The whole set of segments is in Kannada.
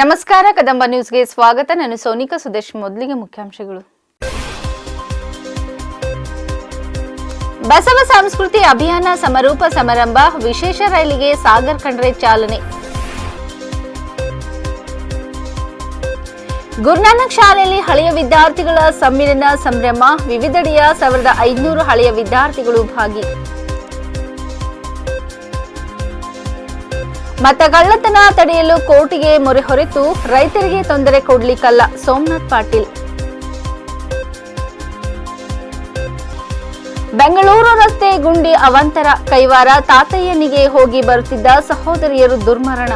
ನಮಸ್ಕಾರ, ಕದಂಬ ನ್ಯೂಸ್ಗೆ ಸ್ವಾಗತ. ನಾನು ಸೋನಿಕಾ ಸುದೇಶ್, ಮೊದಲಿಗೆ ಮುಖ್ಯಾಂಶಗಳು. ಬಸವ ಸಂಸ್ಕೃತಿ ಅಭಿಯಾನ ಸಮರೂಪ ಸಮಾರಂಭ, ವಿಶೇಷ ರೈಲಿಗೆ ಸಾಗರ್ ಖಂಡ್ರೆ ಚಾಲನೆ. ಗುರುನಾನಕ್ ಶಾಲೆಯಲ್ಲಿ ಹಳೆಯ ವಿದ್ಯಾರ್ಥಿಗಳ ಸಮ್ಮಿಲನ ಸಂಭ್ರಮ, ವಿವಿಧೆಡೆಯ ಸಾವಿರದ ಐದುನೂರು ಹಳೆಯ ವಿದ್ಯಾರ್ಥಿಗಳು ಭಾಗಿ. ಮತಗಳ್ಳತನ ತಡೆಯಲು ಕೋರ್ಟಿಗೆ ಮೊರೆ ಹೊರೆತು ರೈತರಿಗೆ ತೊಂದರೆ ಕೊಡ್ಲಿಕ್ಕಲ್ಲ ಸೋಮನಾಥ್ ಪಾಟೀಲ್. ಬೆಂಗಳೂರು ರಸ್ತೆ ಗುಂಡಿ ಅವಂತರ. ಕೈವಾರ ತಾತಯ್ಯನಿಗೆ ಹೋಗಿ ಬರುತ್ತಿದ್ದ ಸಹೋದರಿಯರು ದುರ್ಮರಣ.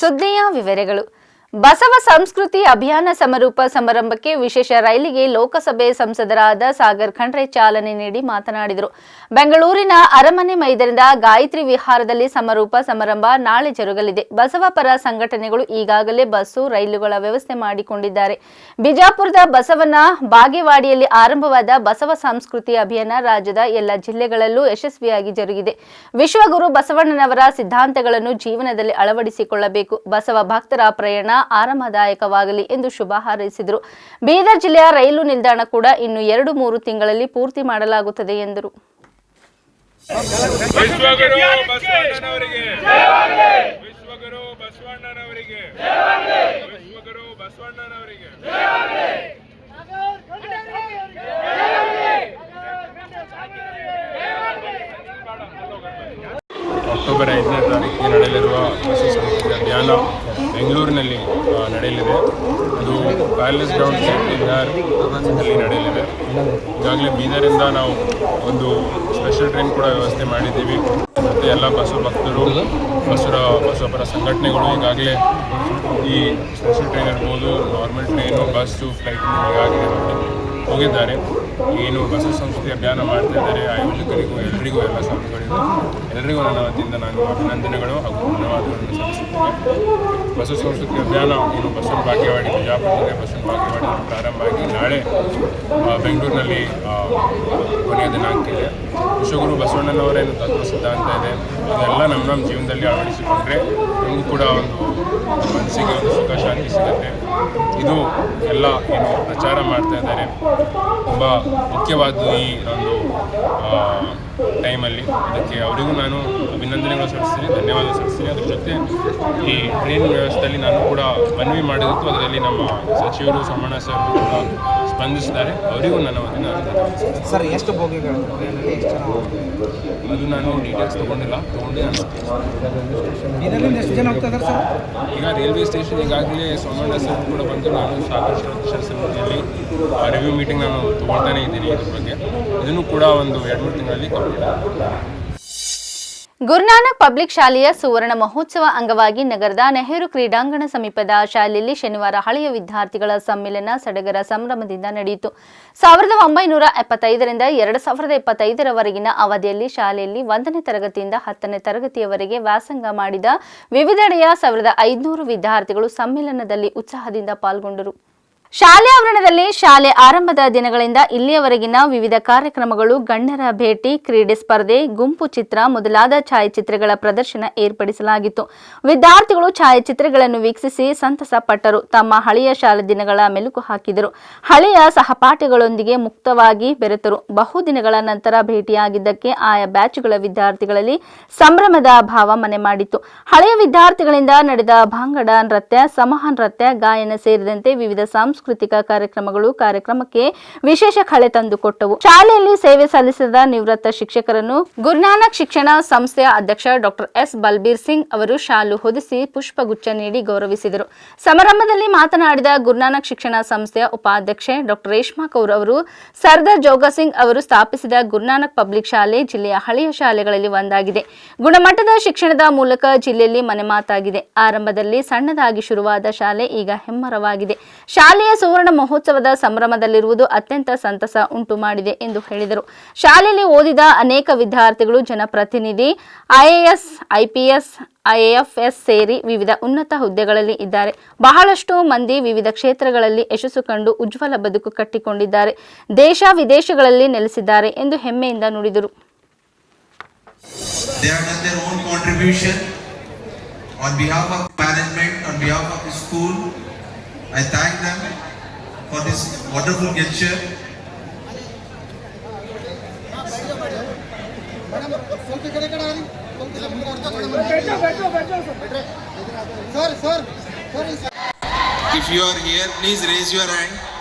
ಸುದ್ದಿಯ ವಿವರಗಳು. ಬಸವ ಸಂಸ್ಕೃತಿ ಅಭಿಯಾನ ಸಮರೂಪ ಸಮಾರಂಭಕ್ಕೆ ವಿಶೇಷ ರೈಲಿಗೆ ಲೋಕಸಭೆ ಸಂಸದರಾದ ಸಾಗರ್ ಖಂಡ್ರೆ ಚಾಲನೆ ನೀಡಿ ಮಾತನಾಡಿದರು. ಬೆಂಗಳೂರಿನ ಅರಮನೆ ಮೈದಾನದ ಗಾಯತ್ರಿ ವಿಹಾರದಲ್ಲಿ ಸಮರೂಪ ಸಮಾರಂಭ ನಾಳೆ ಜರುಗಲಿದೆ. ಬಸವ ಪರ ಸಂಘಟನೆಗಳು ಈಗಾಗಲೇ ಬಸ್ಸು, ರೈಲುಗಳ ವ್ಯವಸ್ಥೆ ಮಾಡಿಕೊಂಡಿದ್ದಾರೆ. ಬಿಜಾಪುರದ ಬಸವನ ಬಾಗೇವಾಡಿಯಲ್ಲಿ ಆರಂಭವಾದ ಬಸವ ಸಂಸ್ಕೃತಿ ಅಭಿಯಾನ ರಾಜ್ಯದ ಎಲ್ಲ ಜಿಲ್ಲೆಗಳಲ್ಲೂ ಯಶಸ್ವಿಯಾಗಿ ಜರುಗಿದೆ. ವಿಶ್ವಗುರು ಬಸವಣ್ಣನವರ ಸಿದ್ಧಾಂತಗಳನ್ನು ಜೀವನದಲ್ಲಿ ಅಳವಡಿಸಿಕೊಳ್ಳಬೇಕು. ಬಸವ ಭಕ್ತರ ಪ್ರಯಾಣ ಆರಾಮದಾಯಕವಾಗಲಿ ಎಂದು ಶುಭ ಹಾರೈಸಿದರು. ಬೀದರ್ ಜಿಲ್ಲೆಯ ರೈಲು ನಿಲ್ದಾಣ ಕೂಡ ಇನ್ನು ಎರಡು ಮೂರು ತಿಂಗಳಲ್ಲಿ ಪೂರ್ತಿ ಮಾಡಲಾಗುತ್ತದೆ ಎಂದರು. ವಿಶ್ವಗುರು ಬಸವಣ್ಣನವರಿಗೆ ವಿಶ್ವಗುರು ಬಸವಣ್ಣನವರಿಗೆ ವಿಶ್ವಗುರು ಬಸವಣ್ಣನವರಿಗೆ ಅಕ್ಟೋಬರ್ ಐದನೇ ತಾರೀಕಿಗೆ ನಡೆಯಲಿರುವ ಸಂಸ್ಕೃತಿ ಅಭಿಯಾನ ಬೆಂಗಳೂರಿನಲ್ಲಿ ನಡೆಯಲಿದೆ. ಅದು ಪ್ಯಾಲೇಸ್ ಗ್ರೌಂಡ್ ಅಲ್ಲಿ ನಡೆಯಲಿದೆ. ಈಗಾಗಲೇ ಬೀದರಿಂದ ನಾವು ಒಂದು ಸ್ಪೆಷಲ್ ಟ್ರೈನ್ ಕೂಡ ವ್ಯವಸ್ಥೆ ಮಾಡಿದ್ದೀವಿ. ಮತ್ತು ಎಲ್ಲ ಬಸವ ಭಕ್ತರು, ಬಸವರ, ಬಸವಪರ ಸಂಘಟನೆಗಳು ಈಗಾಗಲೇ ಈ ಸ್ಪೆಷಲ್ ಟ್ರೈನ್ ಇರ್ಬೋದು, ನಾರ್ಮಲ್ ಟ್ರೈನು, ಬಸ್ಸು, ಫ್ಲೈಟ್ ಈಗಾಗಲೇ ಹೋಗಿದ್ದಾರೆ. ಏನು ಬಸವ ಸಂಸ್ಕೃತಿ ಅಭಿಯಾನ ಮಾಡ್ತಾ ಇದ್ದಾರೆ. ಆಯೋಜಕರಿಗೂ ಎಲ್ಲರಿಗೂ ಎಲ್ಲ ಸ್ವಾಮಿಗಳಿಗೂ ಎಲ್ಲರಿಗೂ ನನ್ನ ವತಿಯಿಂದ ನಾನು ಅಭಿನಂದನೆಗಳು ಹಾಗೂ ಧನ್ಯವಾದಗಳನ್ನು ಸಲ್ಲಿಸುತ್ತೇನೆ. ಬಸವ ಸಂಸ್ಕೃತಿ ಅಭಿಯಾನ ಏನು ಬಸವನ ಭಾಗ್ಯವಾಡಿ ಬಿಜಾಪುರದಲ್ಲಿ ಬಸವನ ಭಾಗ್ಯವಾಡಿ ಪ್ರಾರಂಭ ಆಗಿ ನಾಳೆ ಬೆಂಗಳೂರಿನಲ್ಲಿ ಕೊನೆಯ ದಿನಾಂಕ ಇದೆ. ವಿಶ್ವಗುರು ಬಸವಣ್ಣನವರೇನು ತತ್ವ ಸಿದ್ಧಾಂತ ಇದೆ. ಅದೆಲ್ಲ ನಮ್ಮ ನಮ್ಮ ಜೀವನದಲ್ಲಿ ಅಳವಡಿಸಿಕೊಂಡ್ರೆ ನಮಗೂ ಕೂಡ ಒಂದು ಮನಸ್ಸಿಗೆ ಸುಖ ಶಾಂತಿ ಸಿಗುತ್ತೆ. ಇದು ಎಲ್ಲ ಏನು ಪ್ರಚಾರ ಮಾಡ್ತಾ ಇದ್ದಾರೆ. ತುಂಬ ಮುಖ್ಯವಾದ್ದು ಈ ಒಂದು ಟೈಮಲ್ಲಿ. ಅದಕ್ಕೆ ಅವರಿಗೂ ನಾನು ಅಭಿನಂದನೆಗಳು ಸಲ್ಲಿಸ್ತೀನಿ. ಧನ್ಯವಾದ ಸಲ್ಲಿಸ್ತೀನಿ ಅದ್ರ ಜೊತೆ ಈ ಟ್ರೈನ್ ವ್ಯವಸ್ಥೆಯಲ್ಲಿ ನಾನು ಕೂಡ ಮನವಿ ಮಾಡಿದ್ದು ಅದರಲ್ಲಿ ನಮ್ಮ ಸಚಿವರು ಸೋಮಣ್ಣ ಸರ್ ಕೂಡ ಸ್ಪಂದಿಸಿದ್ದಾರೆ. ಅವರಿಗೂ ನನ್ನ ಅಭಿನಂದನೆ ಸರ್ ಎಷ್ಟು ಬೋಗಿಗಳು? ಅದು ನಾನು ಡೀಟೇಲ್ಸ್ ತೊಗೊಂಡಿಲ್ಲ. ತೊಗೊಂಡು ಈಗ ರೈಲ್ವೆ ಸ್ಟೇಷನ್ ಈಗಾಗಲೇ ಸೋಮಣ್ಣ ಸರ್ ಕೂಡ ಬಂದು ನಾನು ಸಾಕಷ್ಟು ಸಮಿತಿಯಲ್ಲಿ ರಿವ್ಯೂ ಮೀಟಿಂಗ್ ನಾನು ತೊಗೊಳ್ತಾನೆ ಇದ್ದೀನಿ ಇದ್ರ ಬಗ್ಗೆ. ಇದನ್ನು ಕೂಡ ಒಂದು ಎರಡು ಮೂರು ತಿಂಗಳಲ್ಲಿ ಕಂಪ್ಲೀಟ್ ಆಗುತ್ತೆ ಗುರುನಾನಕ್ ಪಬ್ಲಿಕ್ ಶಾಲೆಯ ಸುವರ್ಣ ಮಹೋತ್ಸವ ಅಂಗವಾಗಿ ನಗರದ ನೆಹರು ಕ್ರೀಡಾಂಗಣ ಸಮೀಪದ ಶಾಲೆಯಲ್ಲಿ ಶನಿವಾರ ಹಳೆಯ ವಿದ್ಯಾರ್ಥಿಗಳ ಸಮ್ಮೇಳನ ಸಡಗರ ಸಂಭ್ರಮದಿಂದ ನಡೆಯಿತು. ಸಾವಿರದ ಒಂಬೈನೂರ ಎಪ್ಪತ್ತೈದರಿಂದ ಎರಡು ಸಾವಿರದ ಇಪ್ಪತ್ತೈದರವರೆಗಿನ ಅವಧಿಯಲ್ಲಿ ಶಾಲೆಯಲ್ಲಿ ಒಂದನೇ ತರಗತಿಯಿಂದ ಹತ್ತನೇ ತರಗತಿಯವರೆಗೆ ವ್ಯಾಸಂಗ ಮಾಡಿದ ವಿವಿಧೆಡೆಯ ಸಾವಿರದ ಐದುನೂರು ವಿದ್ಯಾರ್ಥಿಗಳು ಸಮ್ಮೇಳನದಲ್ಲಿ ಉತ್ಸಾಹದಿಂದ ಪಾಲ್ಗೊಂಡರು. ಶಾಲೆ ಆವರಣದಲ್ಲಿ ಶಾಲೆ ಆರಂಭದ ದಿನಗಳಿಂದ ಇಲ್ಲಿಯವರೆಗಿನ ವಿವಿಧ ಕಾರ್ಯಕ್ರಮಗಳು, ಗಣ್ಯರ ಭೇಟಿ, ಕ್ರೀಡೆ ಸ್ಪರ್ಧೆ, ಗುಂಪು ಚಿತ್ರ ಮೊದಲಾದ ಛಾಯಾಚಿತ್ರಗಳ ಪ್ರದರ್ಶನ ಏರ್ಪಡಿಸಲಾಗಿತ್ತು. ವಿದ್ಯಾರ್ಥಿಗಳು ಛಾಯಾಚಿತ್ರಗಳನ್ನು ವೀಕ್ಷಿಸಿ ಸಂತಸ ಪಟ್ಟರು. ತಮ್ಮ ಹಳೆಯ ಶಾಲೆ ದಿನಗಳ ಮೆಲುಕು ಹಾಕಿದರು. ಹಳೆಯ ಸಹಪಾಠಿಗಳೊಂದಿಗೆ ಮುಕ್ತವಾಗಿ ಬೆರೆತರು. ಬಹುದಿನಗಳ ನಂತರ ಭೇಟಿಯಾಗಿದ್ದಕ್ಕೆ ಆಯಾ ಬ್ಯಾಚ್ಗಳ ವಿದ್ಯಾರ್ಥಿಗಳಲ್ಲಿ ಸಂಭ್ರಮದ ಭಾವ ಮನೆ ಮಾಡಿತ್ತು. ಹಳೆಯ ವಿದ್ಯಾರ್ಥಿಗಳಿಂದ ನಡೆದ ಭಾಂಗಡ ನೃತ್ಯ, ಸಮಹ ನೃತ್ಯ, ಗಾಯನ ಸೇರಿದಂತೆ ವಿವಿಧ ಸಾಂಸ್ಕೃತಿಕ ಕಾರ್ಯಕ್ರಮಗಳು ಕಾರ್ಯಕ್ರಮಕ್ಕೆ ವಿಶೇಷ ಕಳೆ ತಂದುಕೊಟ್ಟವು ಶಾಲೆಯಲ್ಲಿ ಸೇವೆ ಸಲ್ಲಿಸಿದ ನಿವೃತ್ತ ಶಿಕ್ಷಕರನ್ನು ಗುರುನಾನಕ್ ಶಿಕ್ಷಣ ಸಂಸ್ಥೆಯ ಅಧ್ಯಕ್ಷ ಡಾಕ್ಟರ್ ಎಸ್. ಬಲ್ಬೀರ್ ಸಿಂಗ್ ಅವರು ಶಾಲು ಹೊದಿಸಿ ಪುಷ್ಪಗುಚ್ಛ ನೀಡಿ ಗೌರವಿಸಿದರು. ಸಮಾರಂಭದಲ್ಲಿ ಮಾತನಾಡಿದ ಗುರುನಾನಕ್ ಶಿಕ್ಷಣ ಸಂಸ್ಥೆಯ ಉಪಾಧ್ಯಕ್ಷೆ ಡಾಕ್ಟರ್ ರೇಷ್ಮಾ ಕೌರ್ ಅವರು, ಸರ್ದಾರ್ ಜೋಗ ಸಿಂಗ್ ಅವರು ಸ್ಥಾಪಿಸಿದ ಗುರುನಾನಕ್ ಪಬ್ಲಿಕ್ ಶಾಲೆ ಜಿಲ್ಲೆಯ ಹಳೆಯ ಶಾಲೆಗಳಲ್ಲಿ ಒಂದಾಗಿದೆ. ಗುಣಮಟ್ಟದ ಶಿಕ್ಷಣದ ಮೂಲಕ ಜಿಲ್ಲೆಯಲ್ಲಿ ಮನೆ ಮಾತಾಗಿದೆ ಆರಂಭದಲ್ಲಿ ಸಣ್ಣದಾಗಿ ಶುರುವಾದ ಶಾಲೆ ಈಗ ಹೆಮ್ಮರವಾಗಿದೆ. ಶಾಲೆಯ ಸುವರ್ಣ ಮಹೋತ್ಸವದ ಸಂಭ್ರಮದಲ್ಲಿರುವುದು ಅತ್ಯಂತ ಸಂತಸ ಉಂಟು ಮಾಡಿದೆ ಎಂದು ಹೇಳಿದರು. ಶಾಲೆಯಲ್ಲಿ ಓದಿದ ಅನೇಕ ವಿದ್ಯಾರ್ಥಿಗಳು ಜನಪ್ರತಿನಿಧಿ ಐಎಎಸ್ ಐಪಿಎಸ್ ಐಎಫ್ಎಸ್ ಸೇರಿ ವಿವಿಧ ಉನ್ನತ ಹುದ್ದೆಗಳಲ್ಲಿ ಇದ್ದಾರೆ. ಬಹಳಷ್ಟು ಮಂದಿ ವಿವಿಧ ಕ್ಷೇತ್ರಗಳಲ್ಲಿ ಯಶಸ್ಸು ಕಂಡು ಉಜ್ವಲ ಬದುಕು ಕಟ್ಟಿಕೊಂಡಿದ್ದಾರೆ. ದೇಶ ವಿದೇಶಗಳಲ್ಲಿ ನೆಲೆಸಿದ್ದಾರೆ ಎಂದು ಹೆಮ್ಮೆಯಿಂದ ನುಡಿದರು. On behalf of management, on behalf of the school, I thank them for this wonderful gesture. If you are here, please raise your hand.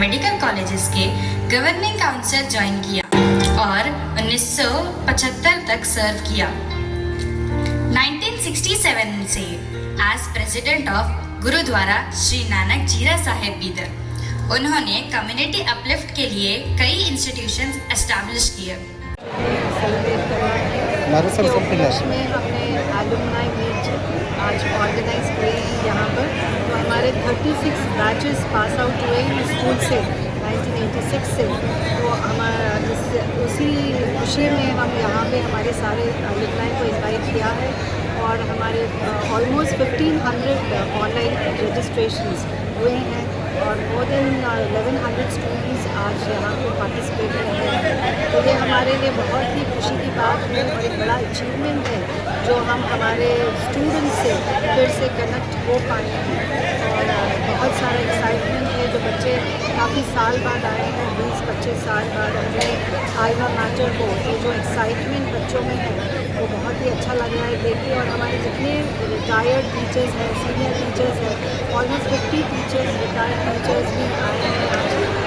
Medical colleges के गवर्निंग काउंसिल ज्वाइन किया और 1975 तक सर्व किया। 1967 से as president of Gurudwara Shri Nanak Jhira Sahib Bidar उन्होंने कम्युनिटी अपलिफ्ट के लिए कई इंस्टीट्यूशंस एस्टैब्लिश किए। में हमने हमारे 36 बैचेस पास आउट हुए हैं स्कूल से 1986 से। तो हमारा उसी खुशी में हम यहाँ पे हमारे सारे एलुमनाई को इनवाइट किया है और हमारे ऑलमोस्ट 1500 ऑनलाइन रजिस्ट्रेशन हुए हैं और मोर देन 1100 स्टूडेंट्स आज यहाँ पे पार्टिसिपेट कर रहे हैं। तो ये हमारे लिए बहुत ही खुशी की बात है और एक बड़ा अचीवमेंट है। जो हम हमारे स्टूडेंट्स से फिर से कनेक्ट हो पाए और बहुत सारा एक्साइटमेंट है जो बच्चे काफ़ी साल बाद आए हैं, बीस, पच्चीस साल बाद अपने आइवा मैटर को, ये जो एक्साइटमेंट बच्चों में है, वो बहुत ही अच्छा लग रहा है देख के और हमारे जितने रिटायर्ड टीचर्स हैं सीनियर टीचर्स हैं almost fifty teachers retired teachers भी आए हैं।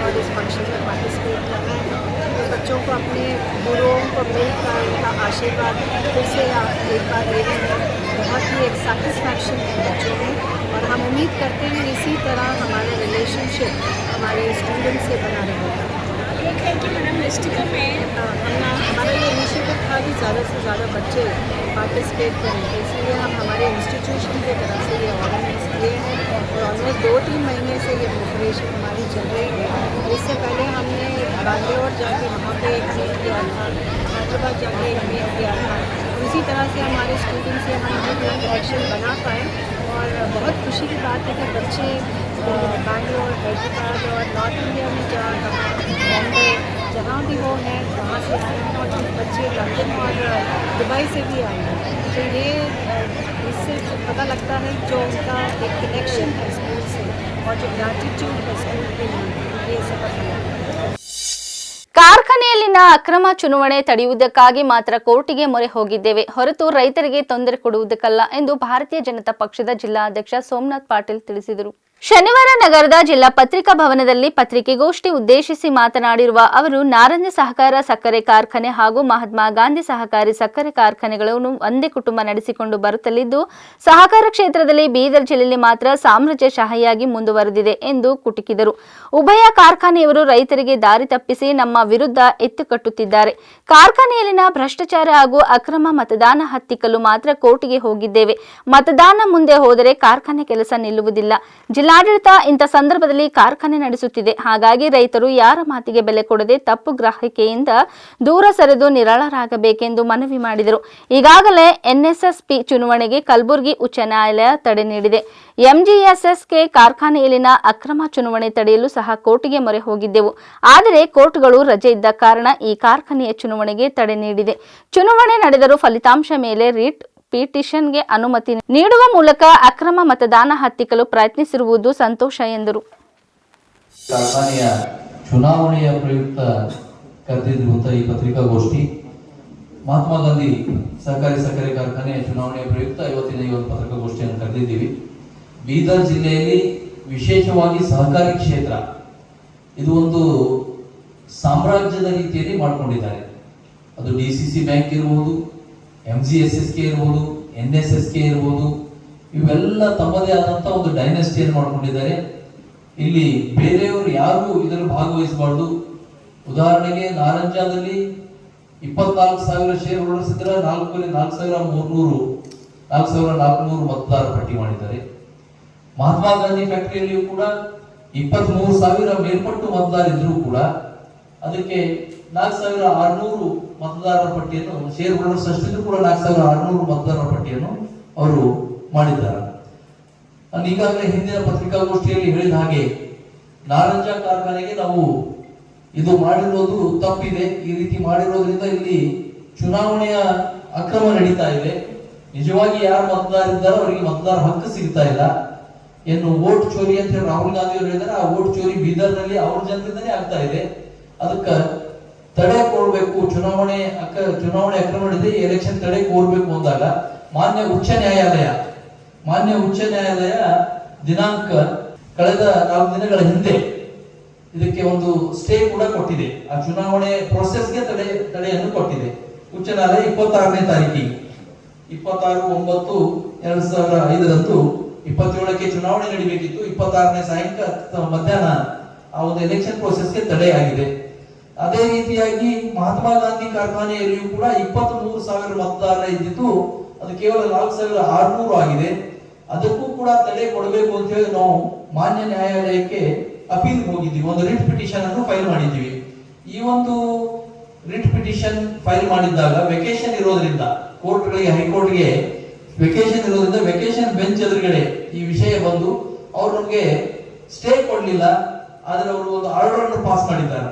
और इस फ़ंक्शन में पार्टिसिपेट कर रहे हैं। तो बच्चों को अपने गुरुओं को मिलकर उनका आशीर्वाद फिर से आप एक बार ले रहे हैं बहुत ही एक सेटिस्फैक्शन है बच्चों में। और हम उम्मीद करते हैं इसी तरह हमारा रिलेशनशिप हमारे स्टूडेंट से बना रहेगा। हाँ, हमारा ये इनिशिएटिव था कि ज़्यादा से ज़्यादा बच्चे पार्टिसिपेट करें। तो इसलिए हम हमारे इंस्टीट्यूशन की तरफ़ से ये ऑर्गेनाइज किए हैं। और ऑलमोस्ट दो तीन महीने से ये प्रिपरेशन हमारी चल रही है। इससे पहले हमने बैंगलोर जाके वहाँ पे एक मीट किया था हैदराबाद जाके एक मीट किया था। उसी तरह से हमारे स्टूडेंट से हम अपना कनेक्शन बना पाए और बहुत खुशी की बात है कि बच्चे बैंगलोर हैदराबाद और नॉर्थ इंडिया में जहाँ बॉम्बे जहाँ भी वो हैं, वहाँ से आए हैं और बच्चे लंदन और दुबई से भी आए हैं। तो ये इससे पता लगता है जो उनका एक कनेक्शन है स्कूल से और जो ग्रैटिट्यूड है स्कूल के लिए, ये सब पता लगता है ಕಾರ್ಖಾನೆಯಲ್ಲಿನ ಅಕ್ರಮ ಚುನಾವಣೆ ತಡೆಯುವುದಕ್ಕಾಗಿ ಮಾತ್ರ ಕೋರ್ಟಿಗೆ ಮೊರೆ ಹೋಗಿದ್ದೇವೆ. ಹೊರತು ರೈತರಿಗೆ ತೊಂದರೆ ಕೊಡುವುದಕ್ಕಲ್ಲ ಎಂದು ಭಾರತೀಯ ಜನತಾ ಪಕ್ಷದ ಜಿಲ್ಲಾಧ್ಯಕ್ಷ ಸೋಮನಾಥ್ ಪಾಟೀಲ್ ತಿಳಿಸಿದರು. ಶನಿವಾರ ನಗರದ ಜಿಲ್ಲಾ ಪತ್ರಿಕಾ ಭವನದಲ್ಲಿ ಪತ್ರಿಕೆಗೋಷ್ಠಿ ಉದ್ದೇಶಿಸಿ ಮಾತನಾಡಿರುವ ಅವರು ನಾರಂಜ ಸಹಕಾರ ಸಕ್ಕರೆ ಕಾರ್ಖಾನೆ ಹಾಗೂ ಮಹಾತ್ಮ ಗಾಂಧಿ ಸಹಕಾರಿ ಸಕ್ಕರೆ ಕಾರ್ಖಾನೆಗಳನ್ನು ಒಂದೇ ಕುಟುಂಬ ನಡೆಸಿಕೊಂಡು ಬರುತ್ತಲಿದ್ದು, ಸಹಕಾರ ಕ್ಷೇತ್ರದಲ್ಲಿ ಬೀದರ್ ಜಿಲ್ಲೆಯಲ್ಲಿ ಮಾತ್ರ ಸಾಮ್ರಾಜ್ಯಶಾಹಿಯಾಗಿ ಮುಂದುವರೆದಿದೆ ಎಂದು ಕುಟುಕಿದರು. ಉಭಯ ಕಾರ್ಖಾನೆಯವರು ರೈತರಿಗೆ ದಾರಿ ತಪ್ಪಿಸಿ ನಮ್ಮ ವಿರುದ್ಧ ಎತ್ತುಕಟ್ಟುತ್ತಿದ್ದಾರೆ ಕಾರ್ಖಾನೆಯಲ್ಲಿನ ಭ್ರಷ್ಟಾಚಾರ ಹಾಗೂ ಅಕ್ರಮ ಮತದಾನ ಹತ್ತಿಕ್ಕಲು ಮಾತ್ರ ಕೋರ್ಟ್ಗೆ ಹೋಗಿದ್ದೇವೆ. ಮತದಾನ ಮುಂದೆ ಹೋದರೆ ಕಾರ್ಖಾನೆ ಕೆಲಸ ನಿಲ್ಲುವುದಿಲ್ಲ. ಜಿಲ್ಲಾಡಳಿತ ಇಂಥ ಸಂದರ್ಭದಲ್ಲಿ ಕಾರ್ಖಾನೆ ನಡೆಸುತ್ತಿದೆ. ಹಾಗಾಗಿ ರೈತರು ಯಾರ ಮಾತಿಗೆ ಬೆಲೆ ಕೊಡದೆ ತಪ್ಪು ಗ್ರಾಹಕಿಯಿಂದ ದೂರ ಸರಿದು ನಿರಾಳರಾಗಬೇಕೆಂದು ಮನವಿ ಮಾಡಿದರು. ಈಗಾಗಲೇ ಎನ್ಎಸ್ಎಸ್ಪಿ ಚುನಾವಣೆಗೆ ಕಲಬುರಗಿ ಉಚ್ಚ ನ್ಯಾಯಾಲಯ ತಡೆ ನೀಡಿದೆ. ಎಂಜಿಎಸ್ಎಸ್ಕೆ ಕಾರ್ಖಾನೆಯಲ್ಲಿನ ಅಕ್ರಮ ಚುನಾವಣೆ ತಡೆಯಲು ಸಹ ಕೋರ್ಟ್ಗೆ ಮೊರೆ ಹೋಗಿದ್ದೆವು. ಆದರೆ ಕೋರ್ಟ್ಗಳು ರಜೆ ಇದ್ದ ಕಾರಣ ಈ ಕಾರ್ಖಾನೆಯ ಚುನಾವಣೆಗೆ ತಡೆ ನೀಡಿದೆ. ಚುನಾವಣೆ ನಡೆದರೂ ಫಲಿತಾಂಶ ಮೇಲೆ ರಿಟ್ ಪಿಟಿಷನ್ಗೆ ಅನುಮತಿ ನೀಡುವ ಮೂಲಕ ಅಕ್ರಮ ಮತದಾನ ಹತ್ತಿಕ್ಕಲು ಪ್ರಯತ್ನಿಸಿರುವುದು ಸಂತೋಷ ಎಂದರು. ಚುನಾವಣೆಯ ಪ್ರಯುಕ್ತ ಕರೆದಿರುವಂತಹ ಈ ಪತ್ರಿಕಾಗೋಷ್ಠಿ. ಮಹಾತ್ಮ ಗಾಂಧಿ ಸಹಕಾರಿ ಸಕ್ಕರೆ ಕಾರ್ಖಾನೆಯ ಚುನಾವಣೆಯ ಪ್ರಯುಕ್ತ ಇವತ್ತಿನ ಈ ಒಂದು ಪತ್ರಿಕಾಗೋಷ್ಠಿಯನ್ನು ಕರೆದಿದ್ದೀವಿ. ಬೀದರ್ ಜಿಲ್ಲೆಯಲ್ಲಿ ವಿಶೇಷವಾಗಿ ಸಹಕಾರಿ ಕ್ಷೇತ್ರ. ಇದು ಒಂದು ಸಾಮ್ರಾಜ್ಯದ ರೀತಿಯಲ್ಲಿ ಮಾಡಿಕೊಂಡಿದ್ದಾರೆ. ಅದು ಡಿ ಸಿ ಸಿ ಬ್ಯಾಂಕ್ ಇರ್ಬೋದು M G S S K ಇರ್ಬೋದು ಎನ್ ಎಸ್ ಎಸ್ ಕೆ ಇರ್ಬೋದು, ಇವೆಲ್ಲ ತಮ್ಮದೇ ಆದಂತ ಒಂದು ಡೈನೆಸ್ಟಿಯನ್ನು ಮಾಡಿಕೊಂಡಿದ್ದಾರೆ. ಇಲ್ಲಿ ಬೇರೆಯವರು ಯಾರು ಇದರಲ್ಲಿ ಭಾಗವಹಿಸಬಾರ್ದು. ಉದಾಹರಣೆಗೆ ನಾರಂಜಾದಲ್ಲಿ ಇಪ್ಪತ್ನಾಲ್ಕು ಸಾವಿರ ಶೇರ್ ಹೋಲ್ಡರ್ಸ್ ಇದ್ರೆ ನಾಲ್ಕು ನಾಲ್ಕು ಸಾವಿರ ಮೂರ್ನೂರು ನಾಲ್ಕು ಸಾವಿರ ನಾಲ್ಕುನೂರು ಮತದಾರ ಪಟ್ಟಿ ಮಾಡಿದ್ದಾರೆ. ಮಹಾತ್ಮ ಗಾಂಧಿ ಫ್ಯಾಕ್ಟರಿಯಲ್ಲಿಯೂ ಕೂಡ ಇಪ್ಪತ್ತ್ ಮೂರು ಸಾವಿರ ಮೇಲ್ಪಟ್ಟು ಮತದಾರ ಇದ್ರೂ ಕೂಡ ಅದಕ್ಕೆ ನಾಲ್ಕು ಸಾವಿರ ಆರುನೂರು ಮತದಾರರ ಪಟ್ಟಿಯನ್ನು ಶೇರ್ ಹೋಲ್ಡರ್ಸ್ ಕೂಡ ನಾಲ್ಕು ಸಾವಿರ ಆರುನೂರು ಮತದಾರರ ಪಟ್ಟಿಯನ್ನು ಅವರು ಮಾಡಿದ್ದಾರೆ. ನಾನು ಈಗಾಗಲೇ ಹಿಂದಿನ ಪತ್ರಿಕಾಗೋಷ್ಠಿಯಲ್ಲಿ ಹೇಳಿದ ಹಾಗೆ ನಾರಂಜ ಕಾರ್ಖಾನೆಗೆ ನಾವು ಇದು ಮಾಡಿರೋದು ತಪ್ಪಿದೆ. ಈ ರೀತಿ ಮಾಡಿರೋದ್ರಿಂದ ಇಲ್ಲಿ ಚುನಾವಣೆಯ ಅಕ್ರಮ ನಡೀತಾ ಇದೆ. ನಿಜವಾಗಿ ಯಾರು ಮತದಾರ ಇದ್ದಾರೋ ಅವರಿಗೆ ಮತದಾರ ಹಕ್ಕು ಸಿಗ್ತಾ ಇಲ್ಲ. ಏನು ವೋಟ್ ಚೋರಿ ಅಂತ ಹೇಳಿ ರಾಹುಲ್ ಗಾಂಧಿ ಅವರು ಹೇಳಿದಾರೆ ಆ ವೋಟ್ ಚೋರಿ ಬೀದರ್ನಲ್ಲಿ ಅವ್ರ ಜನರಿಂದನೇ ಆಗ್ತಾ ಇದೆ. ಅದಕ್ಕೆ ತಡೆ ಕೊಡ್ಬೇಕು ಚುನಾವಣೆ ಚುನಾವಣೆ ಅಕ್ರಮ ನಡೆದಿದೆ ಎಲೆಕ್ಷನ್ ತಡೆ ಕೋರ್ಬೇಕು ಅಂದಾಗ ಮಾನ್ಯ ಉಚ್ಚ ನ್ಯಾಯಾಲಯ, ಮಾನ್ಯ ಉಚ್ಚ ನ್ಯಾಯಾಲಯ ದಿನಾಂಕ ಕಳೆದ ನಾಲ್ಕು ದಿನಗಳ ಹಿಂದೆ ಇದಕ್ಕೆ ಒಂದು ಸ್ಟೇ ಕೂಡ ಕೊಟ್ಟಿದೆ. ಆ ಚುನಾವಣೆ ಪ್ರೊಸೆಸ್ಗೆ ತಡೆ, ತಡೆಯನ್ನು ಕೊಟ್ಟಿದೆ. ಉಚ್ಚ ನ್ಯಾಯಾಲಯ ಇಪ್ಪತ್ತಾರನೇ ತಾರೀಕಿಗೆ. ಇಪ್ಪತ್ತಾರು, ಒಂಬತ್ತು, ಎರಡ್ ಸಾವಿರದ ಐದರಂದು ಇಪ್ಪತ್ತೇಳಕ್ಕೆ ಚುನಾವಣೆ ನಡೀಬೇಕಿತ್ತು. ಇಪ್ಪತ್ತಾರನೇ ಸಾಯಂಕಾಲ ಮಧ್ಯಾಹ್ನ ಆ ಒಂದು ಎಲೆಕ್ಷನ್ ಪ್ರೊಸೆಸ್ಗೆ ತಡೆ ಆಗಿದೆ ಅದೇ ರೀತಿಯಾಗಿ ಮಹಾತ್ಮ ಗಾಂಧಿ ಕಾರ್ಖಾನೆಯಲ್ಲಿಯೂ ಕೂಡ ಇಪ್ಪತ್ತ್ ಮೂರು ಸಾವಿರ ಮತದಾರ ಇದ್ದಿದ್ದು ಅದು ಕೇವಲ ನಾಲ್ಕು ಸಾವಿರ ಆರುನೂರು ಆಗಿದೆ. ಅದಕ್ಕೂ ಕೂಡ ತಡೆ ಕೊಡಬೇಕು ಅಂತ ಹೇಳಿ ನಾವು ಮಾನ್ಯ ನ್ಯಾಯಾಲಯಕ್ಕೆ ಅಪೀಲ್ ಹೋಗಿದ್ದೀವಿ. ಒಂದು ರಿಟ್ ಪಿಟಿಷನ್ ಅನ್ನು ಫೈಲ್ ಮಾಡಿದ್ದೀವಿ. ಈ ಒಂದು ರಿಟ್ ಪಿಟಿಷನ್ ಫೈಲ್ ಮಾಡಿದ್ದಾಗ ವೆಕೇಶನ್ ಇರೋದ್ರಿಂದ ಕೋರ್ಟ್ಗಳಿಗೆ, ಹೈಕೋರ್ಟ್ಗೆ ವೆಕೇಶನ್ ಇರೋದ್ರಿಂದ ವೆಕೇಶನ್ ಬೆಂಚ್ ಎದುರುಗಡೆ ಈ ವಿಷಯ ಬಂದು ಅವ್ರು ನಮಗೆ ಸ್ಟೇ ಕೊಡಲಿಲ್ಲ. ಆದರೆ ಅವರು ಒಂದು ಆರ್ಡರ್ ಅನ್ನು ಪಾಸ್ ಮಾಡಿದ್ದಾರೆ.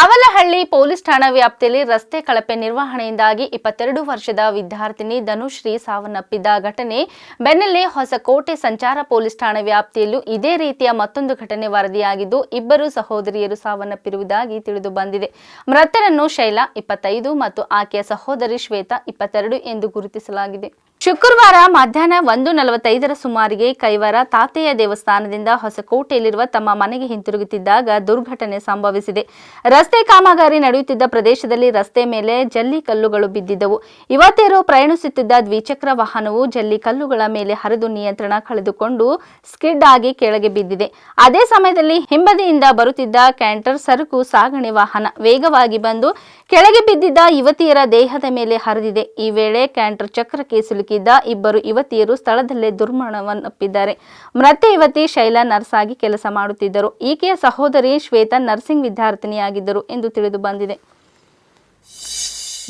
ಆವಲಹಳ್ಳಿ ಪೊಲೀಸ್ ಠಾಣಾ ವ್ಯಾಪ್ತಿಯಲ್ಲಿ ರಸ್ತೆ ಕಳಪೆ ನಿರ್ವಹಣೆಯಿಂದಾಗಿ ಇಪ್ಪತ್ತೆರಡು ವರ್ಷದ ವಿದ್ಯಾರ್ಥಿನಿ ಧನುಶ್ರೀ ಸಾವನ್ನಪ್ಪಿದ ಘಟನೆ. ಬೆನ್ನಲ್ಲೇ ಹೊಸಕೋಟೆ ಸಂಚಾರ ಪೊಲೀಸ್ ಠಾಣಾ ವ್ಯಾಪ್ತಿಯಲ್ಲೂ ಇದೇ ರೀತಿಯ ಮತ್ತೊಂದು ಘಟನೆ ವರದಿಯಾಗಿದ್ದು, ಇಬ್ಬರು ಸಹೋದರಿಯರು ಸಾವನ್ನಪ್ಪಿರುವುದಾಗಿ ತಿಳಿದು ಬಂದಿದೆ. ಮೃತರನ್ನು ಶೈಲಾ ಇಪ್ಪತ್ತೈದು ಮತ್ತು ಆಕೆಯ ಸಹೋದರಿ ಶ್ವೇತಾ ಇಪ್ಪತ್ತೆರಡು ಎಂದು ಗುರುತಿಸಲಾಗಿದೆ. ಶುಕ್ರವಾರ ಮಧ್ಯಾಹ್ನ ಒಂದು ನಲವತ್ತೈದರ ಸುಮಾರಿಗೆ ಕೈವಾರ ತಾತೆಯ ದೇವಸ್ಥಾನದಿಂದ ಹೊಸಕೋಟೆಯಲ್ಲಿರುವ ತಮ್ಮ ಮನೆಗೆ ಹಿಂತಿರುಗುತ್ತಿದ್ದಾಗ ದುರ್ಘಟನೆ ಸಂಭವಿಸಿದೆ. ರಸ್ತೆ ಕಾಮಗಾರಿ ನಡೆಯುತ್ತಿದ್ದ ಪ್ರದೇಶದಲ್ಲಿ ರಸ್ತೆ ಮೇಲೆ ಜಲ್ಲಿ ಕಲ್ಲುಗಳು ಬಿದ್ದಿದ್ದವು. ಯುವತಿಯರು ಪ್ರಯಾಣಿಸುತ್ತಿದ್ದ ದ್ವಿಚಕ್ರ ವಾಹನವು ಜಲ್ಲಿ ಕಲ್ಲುಗಳ ಮೇಲೆ ಹರಿದು ನಿಯಂತ್ರಣ ಕಳೆದುಕೊಂಡು ಸ್ಕಿಡ್ ಆಗಿ ಕೆಳಗೆ ಬಿದ್ದಿದೆ. ಅದೇ ಸಮಯದಲ್ಲಿ ಹಿಂಬದಿಯಿಂದ ಬರುತ್ತಿದ್ದ ಕ್ಯಾಂಟರ್ ಸರಕು ಸಾಗಣೆ ವಾಹನ ವೇಗವಾಗಿ ಬಂದು ಕೆಳಗೆ ಬಿದ್ದಿದ್ದ ಯುವತಿಯರ ದೇಹದ ಮೇಲೆ ಹರಿದಿದೆ. ಈ ವೇಳೆ ಕ್ಯಾಂಟರ್ ಚಕ್ರಕ್ಕೆ ಇಬ್ಬರು ಯುವತಿಯರು ಸ್ಥಳದಲ್ಲೇ ದುರ್ಮರಣವನ್ನಪ್ಪಿದ್ದಾರೆ. ಮೃತ ಯುವತಿ ಶೈಲಾ ನರ್ಸ್ ಆಗಿ ಕೆಲಸ ಮಾಡುತ್ತಿದ್ದರು. ಈಕೆಯ ಸಹೋದರಿ ಶ್ವೇತಾ ನರ್ಸಿಂಗ್ ವಿದ್ಯಾರ್ಥಿನಿಯಾಗಿದ್ದರು ಎಂದು ತಿಳಿದು ಬಂದಿದೆ.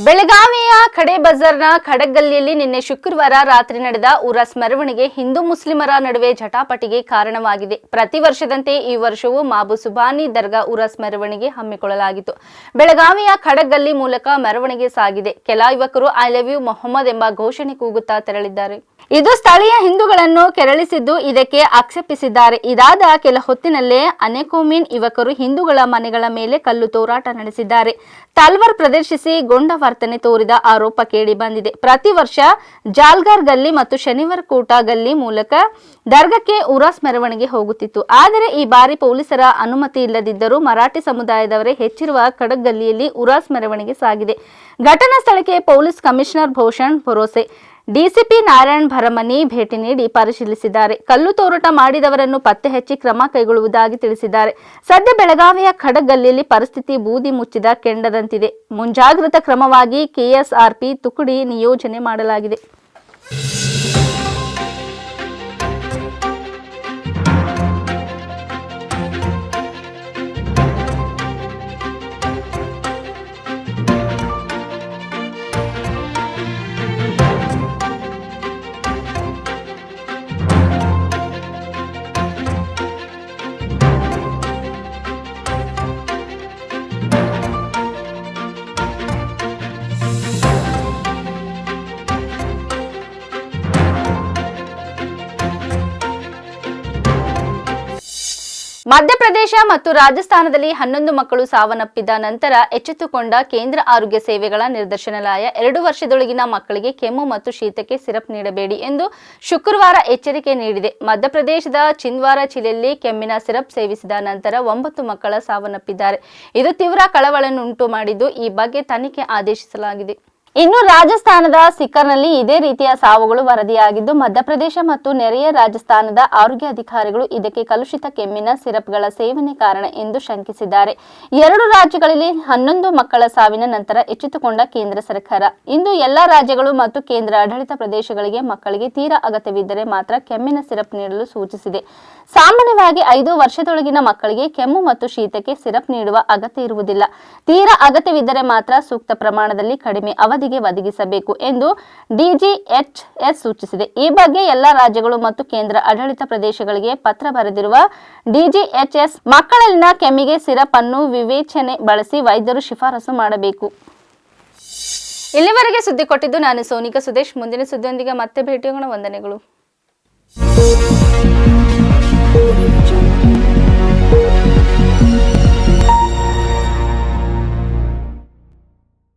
ಬೆಳಗಾವಿಯ ಖಡೆ ಬಜಾರ್ನ ಖಡಗಲ್ಲಿಯಲ್ಲಿ ನಿನ್ನೆ ಶುಕ್ರವಾರ ರಾತ್ರಿ ನಡೆದ ಉರಸ್ ಮೆರವಣಿಗೆ ಹಿಂದೂ ಮುಸ್ಲಿಮರ ನಡುವೆ ಜಟಾಪಟಿಗೆ ಕಾರಣವಾಗಿದೆ. ಪ್ರತಿ ವರ್ಷದಂತೆ ಈ ವರ್ಷವೂ ಮಾಬು ಸುಬಾನಿ ದರ್ಗಾ ಉರಸ್ ಮೆರವಣಿಗೆ ಹಮ್ಮಿಕೊಳ್ಳಲಾಗಿತ್ತು. ಬೆಳಗಾವಿಯ ಖಡಗಲ್ಲಿ ಮೂಲಕ ಮೆರವಣಿಗೆ ಸಾಗಿದೆ. ಕೆಲ ಯುವಕರು ಐ ಲವ್ ಯು ಮೊಹಮ್ಮದ್ ಎಂಬ ಘೋಷಣೆ ಕೂಗುತ್ತಾ ತೆರಳಿದ್ದಾರೆ. ಇದು ಸ್ಥಳೀಯ ಹಿಂದೂಗಳನ್ನು ಕೆರಳಿಸಿದ್ದು ಇದಕ್ಕೆ ಆಕ್ಷೇಪಿಸಿದ್ದಾರೆ. ಇದಾದ ಕೆಲ ಹೊತ್ತಿನಲ್ಲೇ ಅನೆಕೋಮಿನ್ ಯುವಕರು ಹಿಂದೂಗಳ ಮನೆಗಳ ಮೇಲೆ ಕಲ್ಲು ತೋರಾಟ ನಡೆಸಿದ್ದಾರೆ. ತಲ್ವಾರ್ ಪ್ರದರ್ಶಿಸಿ ಗೊಂಡ ವರ್ತನೆ ತೋರಿದ ಆರೋಪ ಕೇಳಿ ಬಂದಿದೆ. ಪ್ರತಿ ವರ್ಷ ಜಾಲ್ಗಾರ್ ಗಲ್ಲಿ ಮತ್ತು ಶನಿವಾರ ಕೂಟ ಗಲ್ಲಿ ಮೂಲಕ ದರ್ಗಕ್ಕೆ ಉರಾಸ್ ಮೆರವಣಿಗೆ ಹೋಗುತ್ತಿತ್ತು. ಆದರೆ ಈ ಬಾರಿ ಪೊಲೀಸರ ಅನುಮತಿ ಇಲ್ಲದಿದ್ದರೂ ಮರಾಠಿ ಸಮುದಾಯದವರೇ ಹೆಚ್ಚಿರುವ ಖಡಕ್ ಗಲ್ಲಿಯಲ್ಲಿ ಉರಾಸ್ ಮೆರವಣಿಗೆ ಸಾಗಿದೆ. ಘಟನಾ ಸ್ಥಳಕ್ಕೆ police commissioner Bhushan Borase. DCP Narayan Bharamani ಭೇಟಿ ನೀಡಿ ಪರಿಶೀಲಿಸಿದ್ದಾರೆ. ಕಲ್ಲು ತೋರಾಟ ಮಾಡಿದವರನ್ನು ಪತ್ತೆ ಹಚ್ಚಿ ಕ್ರಮ ಕೈಗೊಳ್ಳುವುದಾಗಿ ತಿಳಿಸಿದ್ದಾರೆ. ಸದ್ಯ ಬೆಳಗಾವಿಯ ಖಡಗಲ್ಲಿಯಲ್ಲಿ ಪರಿಸ್ಥಿತಿ ಬೂದಿ ಮುಚ್ಚಿದ ಕೆಂಡದಂತಿದೆ. ಮುಂಜಾಗ್ರತಾ ಕ್ರಮವಾಗಿ ಕೆಎಸ್ಆರ್ಪಿ ತುಕಡಿ ನಿಯೋಜನೆ ಮಾಡಲಾಗಿದೆ. ಮಧ್ಯಪ್ರದೇಶ ಮತ್ತು ರಾಜಸ್ಥಾನದಲ್ಲಿ ಹನ್ನೊಂದು ಮಕ್ಕಳು ಸಾವನ್ನಪ್ಪಿದ ನಂತರ ಎಚ್ಚೆತ್ತುಕೊಂಡ ಕೇಂದ್ರ ಆರೋಗ್ಯ ಸೇವೆಗಳ ನಿರ್ದೇಶನಾಲಯ ಎರಡು ವರ್ಷದೊಳಗಿನ ಮಕ್ಕಳಿಗೆ ಕೆಮ್ಮು ಮತ್ತು ಶೀತಕ್ಕೆ ಸಿರಪ್ ನೀಡಬೇಡಿ ಎಂದು ಶುಕ್ರವಾರ ಎಚ್ಚರಿಕೆ ನೀಡಿದೆ. ಮಧ್ಯಪ್ರದೇಶದ ಚಿಂದ್ವಾರ ಜಿಲ್ಲೆಯಲ್ಲಿ ಕೆಮ್ಮಿನ ಸಿರಪ್ ಸೇವಿಸಿದ ನಂತರ ಒಂಬತ್ತು ಮಕ್ಕಳ ಸಾವನ್ನಪ್ಪಿದ್ದಾರೆ. ಇದು ತೀವ್ರ ಕಳವಳನ್ನುಂಟು ಮಾಡಿದ್ದು ಈ ಬಗ್ಗೆ ತನಿಖೆ ಆದೇಶಿಸಲಾಗಿದೆ. ಇನ್ನು ರಾಜಸ್ಥಾನದ ಸಿಕ್ಕರ್ನಲ್ಲಿ ಇದೇ ರೀತಿಯ ಸಾವುಗಳು ವರದಿಯಾಗಿದ್ದು, ಮಧ್ಯಪ್ರದೇಶ ಮತ್ತು ನೆರೆಯ ರಾಜಸ್ಥಾನದ ಆರೋಗ್ಯ ಅಧಿಕಾರಿಗಳು ಇದಕ್ಕೆ ಕಲುಷಿತ ಕೆಮ್ಮಿನ ಸಿರಪ್ಗಳ ಸೇವನೆ ಕಾರಣ ಎಂದು ಶಂಕಿಸಿದ್ದಾರೆ. ಎರಡು ರಾಜ್ಯಗಳಲ್ಲಿ ಹನ್ನೊಂದು ಮಕ್ಕಳ ಸಾವಿನ ನಂತರ ಎಚ್ಚೆತ್ತುಕೊಂಡ ಕೇಂದ್ರ ಸರ್ಕಾರ. ಇಂದು ಎಲ್ಲಾ ರಾಜ್ಯಗಳು ಮತ್ತು ಕೇಂದ್ರ ಆಡಳಿತ ಪ್ರದೇಶಗಳಿಗೆ ಮಕ್ಕಳಿಗೆ ತೀರಾ ಅಗತ್ಯವಿದ್ದರೆ ಮಾತ್ರ ಕೆಮ್ಮಿನ ಸಿರಪ್ ನೀಡಲು ಸೂಚಿಸಿದೆ. ಸಾಮಾನ್ಯವಾಗಿ ಐದು ವರ್ಷದೊಳಗಿನ ಮಕ್ಕಳಿಗೆ ಕೆಮ್ಮು ಮತ್ತು ಶೀತಕ್ಕೆ ಸಿರಪ್ ನೀಡುವ ಅಗತ್ಯ ಇರುವುದಿಲ್ಲ. ತೀರಾ ಅಗತ್ಯವಿದ್ದರೆ ಮಾತ್ರ ಸೂಕ್ತ ಪ್ರಮಾಣದಲ್ಲಿ ಕಡಿಮೆ ಅವಧಿಗೆ ಒದಗಿಸಬೇಕು ಎಂದು ಡಿಜಿಎಚ್ಎಸ್ ಸೂಚಿಸಿದೆ. ಈ ಬಗ್ಗೆ ಎಲ್ಲ ರಾಜ್ಯಗಳು ಮತ್ತು ಕೇಂದ್ರ ಆಡಳಿತ ಪ್ರದೇಶಗಳಿಗೆ ಪತ್ರ ಬರೆದಿರುವ ಡಿಜಿಎಚ್ಎಸ್ ಮಕ್ಕಳಲ್ಲಿನ ಕೆಮ್ಮಿಗೆ ಸಿರಪ್ ಅನ್ನು ವಿವೇಚನೆ ಬಳಸಿ ವೈದ್ಯರು ಶಿಫಾರಸು ಮಾಡಬೇಕು. ಇಲ್ಲಿವರೆಗೆ ಸುದ್ದಿ ಕೊಟ್ಟಿದ್ದು ನಾನು ಸೋನಿಕಾ ಸುದೇಶ್. ಮುಂದಿನ ಸುದ್ದಿಯೊಂದಿಗೆ ಮತ್ತೆ ಭೇಟಿಯಾಗೋಣ. ವಂದನೆಗಳು.